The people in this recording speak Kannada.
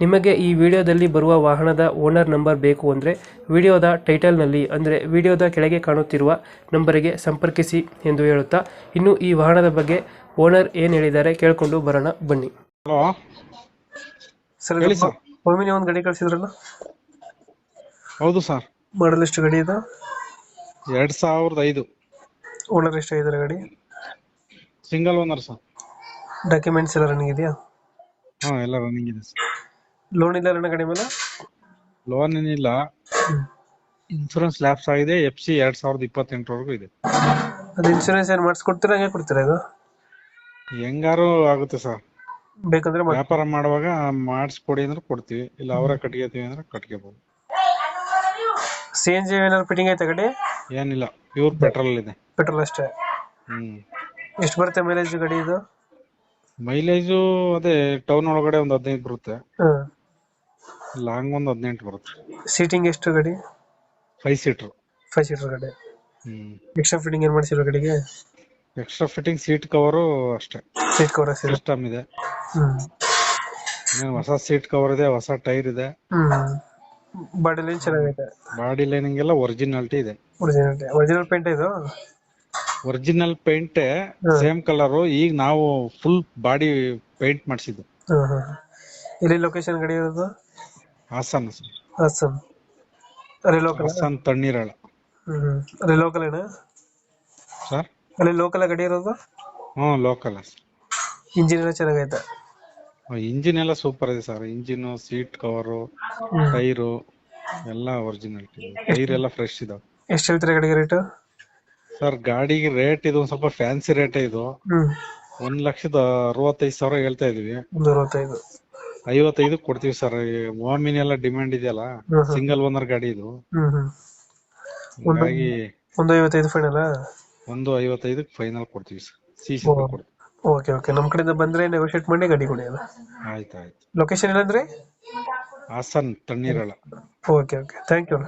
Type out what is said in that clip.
ನಿಮಗೆ ಈ ವಿಡಿಯೋದಲ್ಲಿ ಬರುವ ವಾಹನದ ಓನರ್ ನಂಬರ್ ಬೇಕು ಅಂದರೆ ವಿಡಿಯೋದ ಟೈಟಲ್ನಲ್ಲಿ ಅಂದರೆ ವಿಡಿಯೋದ ಕೆಳಗೆ ಕಾಣುತ್ತಿರುವ ನಂಬರಿಗೆ ಸಂಪರ್ಕಿಸಿ ಎಂದು ಹೇಳುತ್ತಾ ಇನ್ನು ಈ ವಾಹನದ ಬಗ್ಗೆ ಓನರ್ ಏನು ಹೇಳಿದ್ದಾರೆ ಕೇಳಿಕೊಂಡು ಬರೋಣ ಬನ್ನಿ. ಹಲೋ. ಸರ್ ಹೇಳಿ ಸರ್. ಒಮ್ಮಿನಿ ಒಂದು ಗಾಡಿ ಕಳಿಸಿದ್ರಲ್ಲ? ಹೌದು ಸರ್. ಮಾಡಲ್ ಎಷ್ಟು ಗಡಿ ಇದು? ಎರಡ್ ಸಾವಿರದ ಐದು. ಓನರ್ ಎಷ್ಟಾಗಿದ್ದಾರೆ ಗಾಡಿ? Single owner sir. ಡಾಕ್ಯುಮೆಂಟ್ಸ್ ಎಲ್ಲ ರನ್ನಿಂಗ್ ಇದೆಯಾ? ಹಾ ಎಲ್ಲ ರನ್ನಿಂಗ್ ಇದೆ ಸರ್. ಲೋನ್ ಇಲ್ಲ ಅಣ್ಣ ಗಾಡಿ ಮೇಲೆ ಲೋನ್ ಏನಿಲ್ಲ. ಇನ್ಶೂರೆನ್ಸ್ ಲ್ಯಾಪ್ಸ್ ಆಗಿದೆ. ಎಫ್ ಸಿ ಎರಡ್ ಸಾವಿರದ ಇಪ್ಪತ್ತೆಂಟರವರೆಗೂ ಇದೆ. ಅದು ಇನ್ಶೂರೆನ್ಸ್ ಏನ್ ಮಾಡಿಸ್ಕೊಡ್ತೀರಾ ಹಂಗೆ ಕೊಡ್ತೀರಾ ಇದು? ಹೆಂಗಾರು ಆಗುತ್ತೆ ಸರ್. ಬೇಕಂದ್ರೆ ಮಾಡಿ ವ್ಯಾಪಾರ ಮಾಡುವಾಗ ಮಾಡಿಸ್ಕೊಡಿ ಅಂದ್ರೆ ಕೊಡ್ತೀವಿ. ಇಲ್ಲ ಅವರ ಕಟ್ಕೋತೀವಿ ಅಂದ್ರೆ ಕಟ್ಕೋಬಹುದು ಸಿ ಎನ್ ಜಿ ಏನಾದ್ರು ಫಿಟ್ಟಿಂಗ್ ಐತೆ ಗಡಿ? ಏನಿಲ್ಲ. ಪ್ಯೂರ್ ಪೆಟ್ರೋಲ್ ಇದೆ. ಪೆಟ್ರೋಲ್ ಅಷ್ಟೇ. ಹ್ಮ್. ಎಷ್ಟು ಬರುತ್ತೆ ಮೈಲೇಜ್ ಗಾಡಿ ಇದು? ಮೈಲೇಜು ಅದೇ ಟೌನ್ ಒಳಗಡೆ ಒಂದು ಹದಿನೈದು ಬರುತ್ತೆ. ಹಾಂ. ಲಾಂಗ್ ಒಂದು ಹದಿನೆಂಟು ಬರುತ್ತೆ. ಸೀಟಿಂಗ್ ಎಷ್ಟು ಗಾಡಿ? ಫೈವ್ ಸೀಟರ್ ಫೈವ್ ಸೀಟರ್ ಗಾಡಿ. ಹ್ಮ್. ಎಕ್ಸ್ಟ್ರಾ ಫಿಟ್ಟಿಂಗ್ ಏನು ಮಾಡಿಸಿರೋ ಗಾಡಿಗೆ? ಎಕ್ಸ್ಟ್ರಾ ಫಿಟ್ಟಿಂಗ್ ಸೀಟ್ ಕವರು ಅಷ್ಟೇ. ಸೀಟ್ ಕವರ್ ಸಿಸ್ಟಮ್ ಇದೆ. ಹ್ಮ್. ಇನ್ನೇನ್ ಹೊಸ ಸೀಟ್ ಕವರ್ ಇದೆ ಹೊಸ ಟೈರ್ ಇದೆ. ಹ್ಮ್. ಬಾಡಿ ಲೈನ್ ಚೆನ್ನಾಗಿದೆ ಬಾಡಿ ಲೈನಿಂಗ್ ಎಲ್ಲ ಒರಿಜಿನಾಲಿಟಿ ಇದೆ. ಒರಿಜಿನಲ್ ಒರಿಜಿನಲ್ ಪೇಂಟ್ ಇದು? Original paint hmm. Same colour ಈಗ ನಾವು ಫುಲ್ ಬಾಡಿ ಪೇಂಟ್ ಮಾಡಿಸಿದ್ದು. ಹಾಂ ಹಾಂ ಎಲ್ಲಿ ಲೊಕೇಶನ್ ಗಾಡಿ ಇರೋದು? ಹಾಸನ್. ಹಾಸನ್. ಅರೆ ಲೋಕಲ್ ಹಾಸನ್ ತಣ್ಣೀರಾಳ. ಹ್ಮ್. ಅಲ್ಲಿ ಲೋಕಲ್ ಏನಾ? ಸರ್? ಅಲ್ಲಿ ಲೋಕಲ್ ಗಾಡಿ ಇರೋದು? ಹ್ಮ್ ಲೋಕಲ್ ಇಂಜಿನ್ ಎಲ್ಲ ಚೆನ್ನಾಗೈತೆ? ಇಂಜಿನ್ ಎಲ್ಲ ಸೂಪರ್ ಇದೆ sir. Engine seat cover tyre ಎಲ್ಲ ಒರಿಜಿನಲ್ ಟೈರ್ ಎಲ್ಲ ಫ್ರೆಶ್ ಇದಾವೆ. ಎಷ್ಟು ಹೇಳ್ತೀರಾ ಗಾಡಿಗೆ ರೇಟ್ ಸರ್ ಗಾಡಿಗೆ ರೇಟ್ ಇದು ಒಂದ್ ಸ್ವಲ್ಪ ಫ್ಯಾನ್ಸಿ ರೇಟ್ ಇದು. ಒಂದ್ ಲಕ್ಷದ ಅರವತ್ತೈದು ಸಾವಿರ ಹೇಳ್ತಾ ಇದೀವಿ. ಒಂದು ಅರವತ್ತೈದು. ಐವತ್ತೈದು ಕೊಡ್ತೀವಿ ಸರ್. ಓಮಿನಿ ಎಲ್ಲ ಡಿಮ್ಯಾಂಡ್ ಇದೆಯಲ್ಲ. ಸಿಂಗಲ್ ಓನರ್ ಗಾಡಿ ಇದು. ಹಾಗಾಗಿ ಒಂದು ಐವತ್ತೈದು ಫೈನಲ್ ಒಂದು ಐವತ್ತೈದಕ್ಕೆ ಫೈನಲ್ ಕೊಡ್ತೀವಿ ಸರ್. ಸಿ ಸಿ ಕೊಡ್ತೀವಿ. Okay okay. ನಮ್ಮ ಕಡೆಯಿಂದ ಬಂದ್ರೆ ನೆಗೋಶಿಯೇಟ್ ಮಾಡಿ ಗಾಡಿ ಕೊಡಿ ಅಲ್ಲ? ಆಯ್ತು ಆಯ್ತು. ಲೊಕೇಶನ್ ಏನಂದ್ರೆ? Hassan Tanneerhalla. Okay okay. Thank you